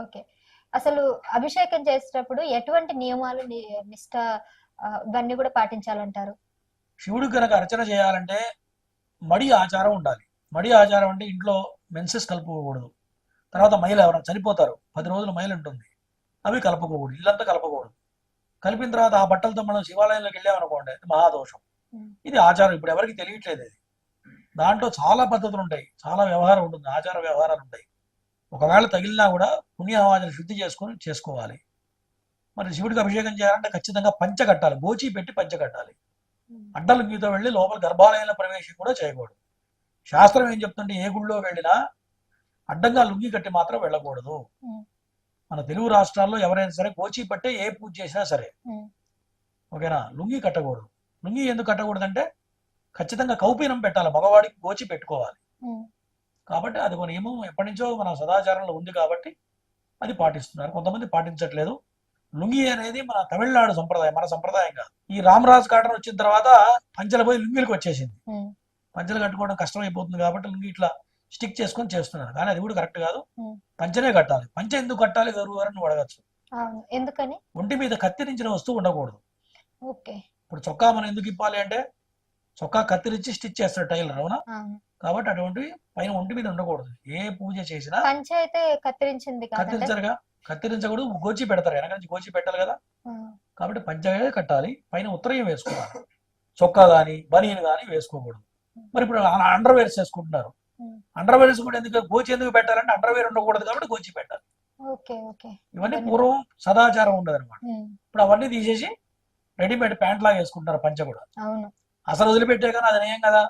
Okay. అసలు అభిషేకం చేసేటప్పుడు ఎటువంటి నియమాలు నిష్ట ఇవన్నీ కూడా పాటించాలంటారు? శివుడు కనుక అర్చన చేయాలంటే మడి ఆచారం ఉండాలి. మడి ఆచారం అంటే ఇంట్లో మెన్సెస్ కలుపుకోకూడదు. తర్వాత మహిళ ఎవరైనా చనిపోతారు పది రోజులు మహిళ ఉంటుంది. అవి కలపకూడదు ఇల్లంతా కలపకూడదు కలిపిన తర్వాత ఆ బట్టలతో మనం శివాలయంలోకి వెళ్ళామనుకోండి అది మహాదోషం. ఇది ఆచారం ఇప్పుడు ఎవరికి తెలియట్లేదు ఇది. దాంట్లో చాలా పద్ధతులు ఉంటాయి. చాలా వ్యవహారం ఉంటుంది ఆచార వ్యవహారాలు ఉంటాయి. ఒకవేళ తగిలినా కూడా పుణ్యవాజన శుద్ధి చేసుకొని చేసుకోవాలి. మరి శివుడికి అభిషేకం చేయాలంటే ఖచ్చితంగా పంచ కట్టాలి. గోచి పెట్టి పంచ కట్టాలి. అడ్డలు మీతో వెళ్ళి లోపల గర్భాలయంలో ప్రవేశం కూడా చేయకూడదు. శాస్త్రం ఏం చెప్తుంటే ఏ గుళ్ళో వెళ్ళినా అడ్డంగా లుంగి కట్టి మాత్రం వెళ్ళకూడదు. మన తెలుగు రాష్ట్రాల్లో ఎవరైనా సరే గోచి పట్టే ఏ పూజ చేసినా సరే. ఓకేనా? లుంగి కట్టకూడదు. లుంగి ఎందుకు కట్టకూడదు అంటే ఖచ్చితంగా కౌపీనం పెట్టాలి. మగవాడికి గోచి పెట్టుకోవాలి. కాబట్టి అది ఒక నియమం ఎప్పటి నుంచో మన సదాచారంలో ఉంది కాబట్టి అది పాటిస్తున్నారు. కొంతమంది పాటించట్లేదు. లుంగి అనేది మన తమిళనాడు సంప్రదాయం మన సంప్రదాయం కాదు. ఈ రామరాజు కాటన్ వచ్చిన తర్వాత పంచెల పోయి లుంగిలకు వచ్చేసింది. పంచెలు కట్టుకోవడం కష్టం అయిపోతుంది కాబట్టి లుంగి ఇట్లా స్టిక్ చేసుకొని చేస్తున్నారు. కానీ అది కూడా కరెక్ట్ కాదు. పంచనే కట్టాలి. పంచె ఎందుకు కట్టాలి గరువు గారు నువ్వు అడగచ్చు. ఎందుకని? ఒంటి మీద కత్తిరించిన వస్తువు ఉండకూడదు. ఓకే. ఇప్పుడు చొక్కా మనం ఎందుకు ఇప్పాలి అంటే చొక్కా కత్తిరించి స్టిచ్ చేస్తాడు టైలర్ అవును. కాబట్టి అటువంటివి పైన ఒంటి మీద ఉండకూడదు. ఏ పూజ చేసినా పంచ అయితే కత్తిరించింది కత్తిరించరుగా. కత్తిరించకూడదు గోచి పెడతారు. వెనక నుంచి గోచి పెట్టాలి కదా. కాబట్టి పంచగా కట్టాలి. పైన ఉత్తరయం వేసుకోవాలి చొక్కా గాని బనీన్ గాని వేసుకోకూడదు. మరి ఇప్పుడు అండర్ వేర్స్ వేసుకుంటున్నారు Hmm. అండర్ వేర్స్ కూడా ఎందుకు గోచి ఎందుకు పెట్టాలంటే అండర్ వేర్ ఉండకూడదు కాబట్టి గోచి పెట్టాలి. ఇవన్నీ పూర్వం సదాచారం ఉండదు అనమాట. ఇప్పుడు అవన్నీ తీసేసి రెడీమేడ్ ప్యాంట్ లాగా వేసుకుంటారు పంచ కూడా. అసలు వదిలిపెట్టే కానీ అది నయం కదా.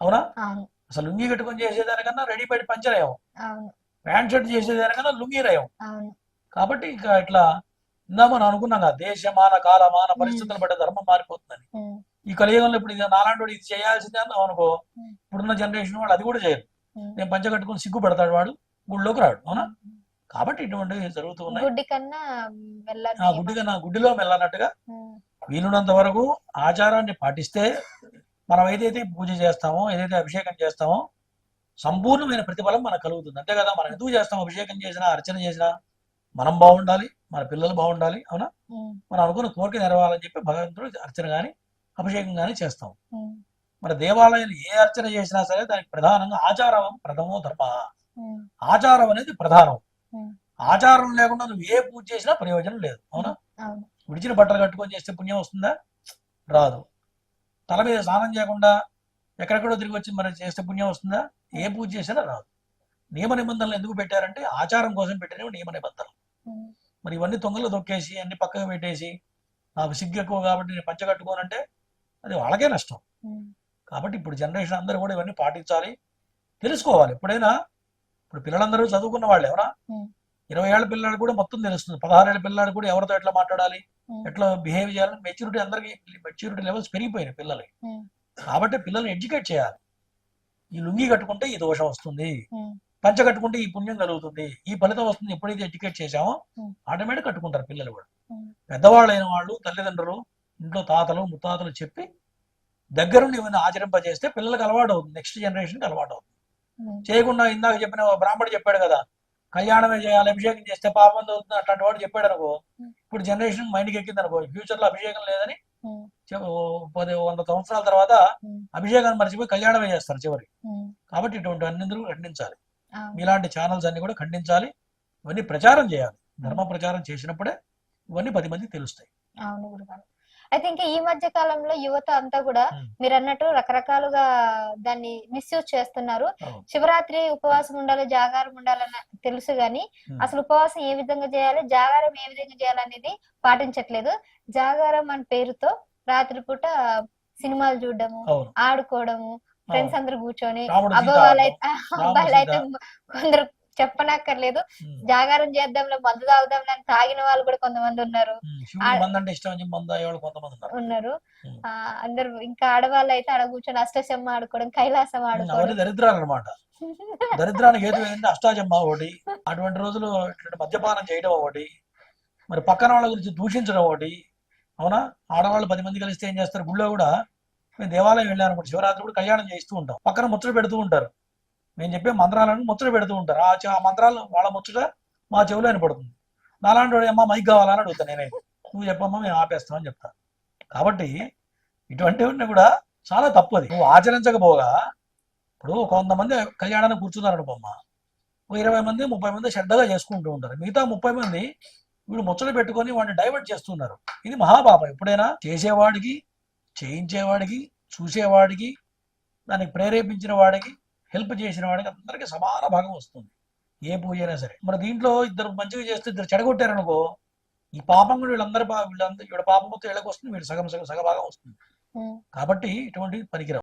అవునా? అసలు లుంగి కట్టుకొని చేసేదానికన్నా రెడీమేడ్ పంచరయం అవును. ప్యాంట్ షర్ట్ చేసేదానికన్నా లుంగి రయం అవును. కాబట్టి ఇక ఇట్లా ఇందా మనం అనుకున్నాం కదా దేశమాన కాలమాన పరిస్థితులు బట్టి ధర్మం మారిపోతుందని. ఈ కలియుగంలో ఇప్పుడు ఇది నాలాంటి ఇది చేయాల్సిందే అన్నాం అనుకో. ఇప్పుడున్న జనరేషన్ వాడు అది కూడా చేయరు. నేను పంచ కట్టుకుని సిగ్గు పెడతాడు వాడు గుడిలోకి రాడు అవునా? కాబట్టి ఇటువంటివి జరుగుతూ ఉన్నాయి. గుడ్డి కన్నా గుడ్డిలో వెళ్ళనట్టుగా ఉం. వీలున్నంత వరకు ఆచారాన్ని పాటిస్తే మనం ఏదైతే పూజ చేస్తామో ఏదైతే అభిషేకం చేస్తామో సంపూర్ణమైన ప్రతిఫలం మనకు కలుగుతుంది. అంతే కదా మనం ఎందుకు చేస్తాం? అభిషేకం చేసినా అర్చన చేసినా మనం బాగుండాలి మన పిల్లలు బాగుండాలి అవునా. మనం అనుకున్న కోరిక నెరవాలని చెప్పి భగవంతుడు అర్చన గాని అభిషేకం గాని చేస్తాం. మరి దేవాలయాలు ఏ అర్చన చేసినా సరే దానికి ప్రధానంగా ఆచారం ప్రథమో ధర్మ. ఆచారం అనేది ప్రధానం. ఆచారం లేకుండా నువ్వు ఏ పూజ చేసినా ప్రయోజనం లేదు అవును. విడిచిన బట్టలు కట్టుకొని చేస్తే పుణ్యం వస్తుందా? రాదు. తల మీద స్నానం చేయకుండా ఎక్కడెక్కడో తిరిగి వచ్చి మరి చేస్తే పుణ్యం వస్తుందా? ఏ పూజ చేసినా రాదు. నియమ నిబంధనలు ఎందుకు పెట్టారంటే ఆచారం కోసం పెట్టినవి నియమ నిబంధనలు. మరి ఇవన్నీ తొంగలు తొక్కేసి అన్ని పక్కకు పెట్టేసి నాకు సిగ్గు ఎక్కువ కాబట్టి నేను పంచ కట్టుకోనంటే అది వాళ్ళకే నష్టం. కాబట్టి ఇప్పుడు జనరేషన్ అందరూ కూడా ఇవన్నీ పాటించాలి. తెలుసుకోవాలి. ఎప్పుడైనా ఇప్పుడు పిల్లలందరూ చదువుకున్న వాళ్ళు ఎవరా. ఇరవై ఏళ్ళ పిల్లాడు కూడా మొత్తం తెలుస్తుంది పదహారేళ్ళ పిల్లాడు కూడా ఎవరితో ఎట్లా మాట్లాడాలి. ఎట్లా బిహేవ్ చేయాలని మెచ్యూరిటీ అందరికి మెచ్యూరిటీ లెవెల్స్ పెరిగిపోయినాయి పిల్లలకి. కాబట్టి పిల్లల్ని ఎడ్యుకేట్ చేయాలి ఈ లుంగి కట్టుకుంటే ఈ దోషం వస్తుంది. పంచ కట్టుకుంటే ఈ పుణ్యం కలుగుతుంది ఈ ఫలితం వస్తుంది ఎప్పుడైతే ఎడ్యుకేట్ చేశామో. ఆటోమేటిక్ కట్టుకుంటారు పిల్లలు కూడా ఉం. పెద్దవాళ్ళైన వాళ్ళు తల్లిదండ్రులు ఇంట్లో తాతలు ముత్తాతలు చెప్పి దగ్గరుండి ఇవన్నీ ఆచరింపజేస్తే పిల్లలకు అలవాటు అవుతుంది నెక్స్ట్ జనరేషన్కి అలవాటు అవుతుంది. చేయకుండా ఇందాక చెప్పిన బ్రాహ్మడు చెప్పాడు కదా కళ్యాణమే చేయాలి అభిషేకం చేస్తే పాపం అవుతుంది అట్లాంటి వాడు చెప్పాడు అనుకో. ఇప్పుడు జనరేషన్ మైండ్కి ఎక్కింది అనుకో ఫ్యూచర్లో అభిషేకం లేదని పది వంద సంవత్సరాల తర్వాత. అభిషేకాన్ని మర్చిపోయి కళ్యాణమే చేస్తారు చివరి. కాబట్టి ఇటువంటి అన్నిందరూ ఖండించాలి. మీలాంటి ఛానల్స్ అన్ని కూడా ఖండించాలి. ఇవన్నీ ప్రచారం చేయాలి. ధర్మ ప్రచారం చేసినప్పుడే ఇవన్నీ పది మందికి తెలుస్తాయి. అవును అయితే ఇంకా ఈ మధ్య కాలంలో యువత అంతా కూడా ఉం. మీరు అన్నట్టు రకరకాలుగా దాన్ని మిస్యూజ్ చేస్తున్నారు అవును. శివరాత్రి ఉపవాసం ఉండాలి జాగారం ఉండాలని తెలుసు గాని ఉం. అసలు ఉపవాసం ఏ విధంగా చేయాలి జాగారం ఏ విధంగా చేయాలనేది పాటించట్లేదు జాగారం అని పేరుతో రాత్రిపూట సినిమాలు చూడడము అవును ఆడుకోవడము ఫ్రెండ్స్ అందరు కూర్చొని అబ్బాయిలు అయితే. కొందరు చెప్పనక్కర్లేదు. జాగారం చేద్దాంలే మందు తాగుదాం అని తాగిన వాళ్ళు కూడా కొంతమంది ఉన్నారు. ఉన్నారు. అందరు ఇంకా ఆడవాళ్ళు అయితే ఆడ కూర్చొని అష్టశమ్మ ఆడుకోవడం కైలాసం. ఆడుకోవడం. దరిద్రాలు అనమాట దరిద్రానికి ఏది ఏంటంటే అష్టాచమ్మ ఒకటి అటువంటి రోజులు మద్యపానం చేయడం ఒకటి మరి పక్కన వాళ్ళ గురించి దూషించడం ఒకటి అవునా? ఆడవాళ్ళు పది మంది కలిస్తే ఏం చేస్తారు? గుళ్ళో కూడా మేము దేవాలయం వెళ్ళాను శివరాత్రి కూడా కళ్యాణం చేస్తూ ఉంటాం. పక్కన ముచ్చట పెడుతూ ఉంటారు. మేము చెప్పే మంత్రాలను ముచ్చట పెడుతూ ఉంటారు. ఆ మంత్రాలు వాళ్ళ ముచ్చట మా చెవులో వినపడుతుంది. నాలాంటి వాడు అమ్మా మైక్ కావాలని అడుగుతా నేనే. నువ్వు చెప్పమ్మా మేము ఆపేస్తామని చెప్తా. కాబట్టి ఇటువంటివన్నీ కూడా చాలా తప్పది నువ్వు ఆచరించకపోగా ఇప్పుడు కొంతమంది కళ్యాణానికి కూర్చున్నారు అనుకోమ్మ ఓ ఇరవై మంది ముప్పై మంది శ్రద్ధగా చేసుకుంటూ ఉంటారు. మిగతా ముప్పై మంది వీడు ముచ్చట పెట్టుకొని వాడిని డైవర్ట్ చేస్తున్నారు. ఇది మహాపాపం. ఎప్పుడైనా చేసేవాడికి చేయించేవాడికి చూసేవాడికి దానికి ప్రేరేపించిన వాడికి హెల్ప్ చేసిన వాడికి అందరికీ సమాన భాగం వస్తుంది. ఏ పూజ అయినా సరే. మరి దీంట్లో ఇద్దరు మంచిగా చేస్తే ఇద్దరు చెడగొట్టారనుకో ఈ పాపం కూడా వీళ్ళందరి వీళ్ళందరి వీళ్ళ పాపం మొత్తం వీళ్ళకి వస్తుంది వీళ్ళు సగం సగం సగభాగం వస్తుంది. కాబట్టి ఇటువంటి పనికిరావు.